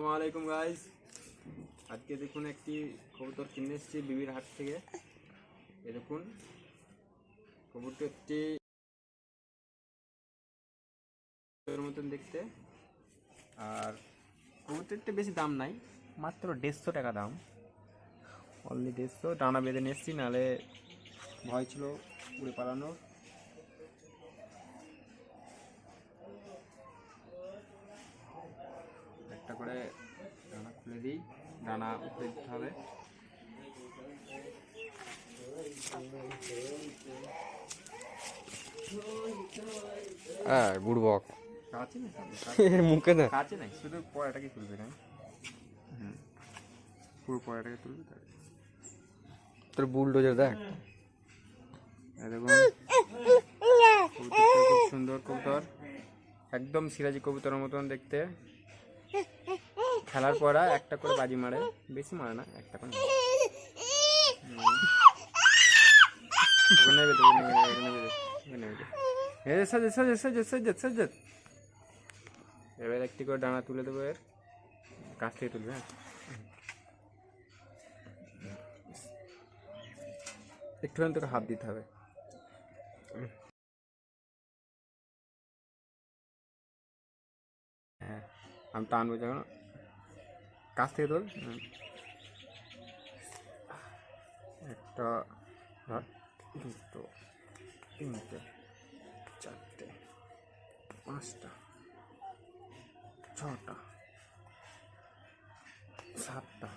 আসসালামু আলাইকুম গাইস আজকে দেখুন একটি কবুতর কিনে এসেছি বিবির হাট থেকে। এ দেখুন, কবুতরটি মতন দেখতে। আর কবুতরটা বেশি দাম নাই, মাত্র দেড়শো টাকা দাম। অনলি দেড়শো ডানা বেঁধে নিয়ে এসেছি, নাহলে ভয় ছিল উড়ে পালানোর। করে ডানা খুলে দিই ডানা উপরে দিতে হবে। হ্যাঁ বুড়বক। কাছে না মুখে না কাছে নাই শুধু পড়াটাকে তুলবে না হুম পুরো পড়াটাকে তুলবে তাহলে। তোর বুলডোজার দেখ। দেখুন খুব সুন্দর কবুতর একদম সিরাজি কবুতরের মতন দেখতে। খেলার পরা একটা করে বাজি মারে। বেশি মারে না, একটা করে এবার একটি করে ডানা তুলে দেবো এর। কাছ থেকে তুলবে হ্যাঁ। একটুখানি তোকে হাত দিতে হবে। হ্যাঁ আমি টানবো যখন। কাছ থেকে হুম। একটা দুটো, তিনটে, চারটে, পাঁচটা, ছটা, সাতটা।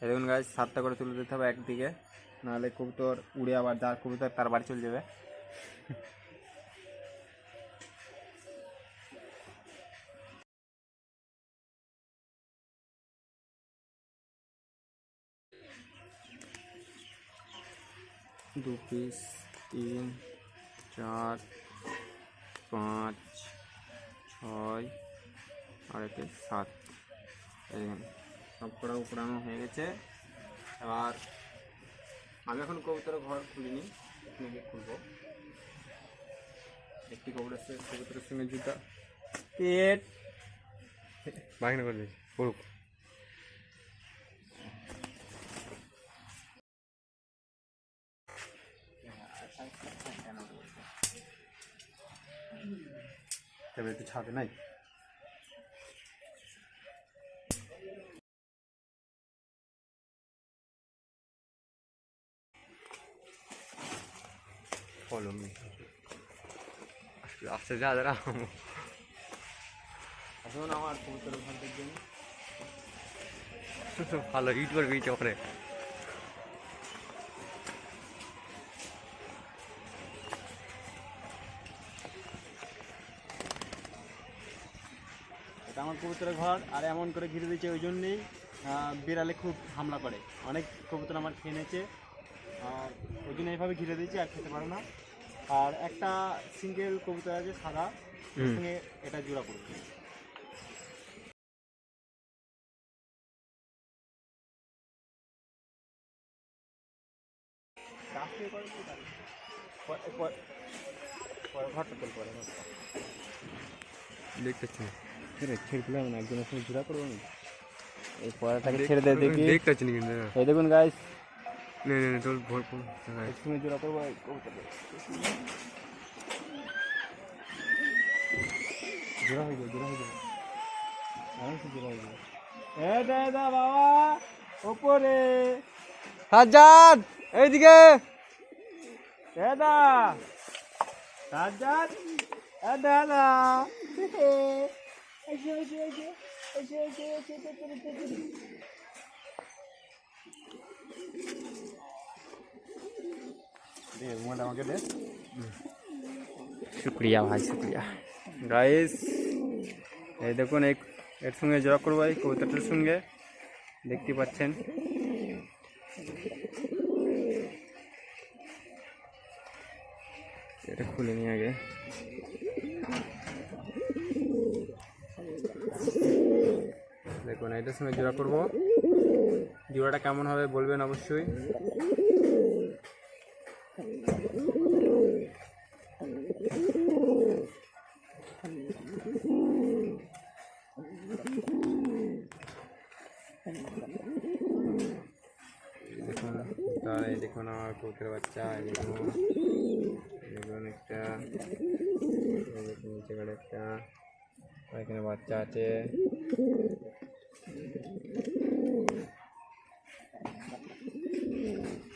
দেখুন গাছ সাতটা করে তুলে দিতে হবে একদিকে। নাহলে কবুতর উড়ে আবার যার কবুতর তার বাড়ি চলে যাবে। দু পিস, তিন, চার, পাঁচ, ছয় আর একে সাত সব কটা উপড়ানো হয়ে গেছে। এবার আমি এখন কবুতরের ঘর খুলিনি নিজে খুলবো। একটি কবুতর কবুতরের সঙ্গে জুতা। পেট! বাহিনী করে দিস তবে একটু ছাদে নাই? Follow me. आपसे আমার ভালো দেখবেন ভালো হিট চকরে এটা আমার কবুতরের ঘর আর এমন করে ঘিরে দিয়েছে ওই জন্যেই বিড়ালে খুব হামলা করে। অনেক কবুতর আমার খেয়ে নিয়েছে। আর ওই জন্য এইভাবে ঘিরে দিয়েছি আর খেতে পারে না। আর একটা সিঙ্গেল কবুতর আছে সাদা। সঙ্গে এটা জোড়া করবে। ঘরটা তোল পরে দেখতেছি। খেলছিলাম না একজনের সঙ্গে ঝুড়া করবো আমি এই পড়াটাকে ছেড়ে দেয় দেখি দেখতে এই দেখুন গাইস নে নে তোর ভরপুর একসঙ্গে জোড়া করবো জোড়া হয়ে যায় জোড়া হয়ে যায় আরামসে জোড়া হয়ে যায় এ দা দা বাবা ওপরে সাজ্জাদ এইদিকে এ দা সাজ্জাদ এ দাদা শুক্রিয়া ভাই শুক্রিয়া। গাইস এই দেখুন এই এর সঙ্গে জড়া করব এই কবুতরটার সঙ্গে। দেখতে পাচ্ছেন। এটা খুলে নিয়ে আগে। করবেন এটার সঙ্গে জোড়া করব। জোড়াটা কেমন হবে বলবেন অবশ্যই। তাহলে দেখুন আমার কুকুরের বাচ্চা দেখুন। দেখুন একটা নিচে একটা এখানে বাচ্চা আছে। Thank you.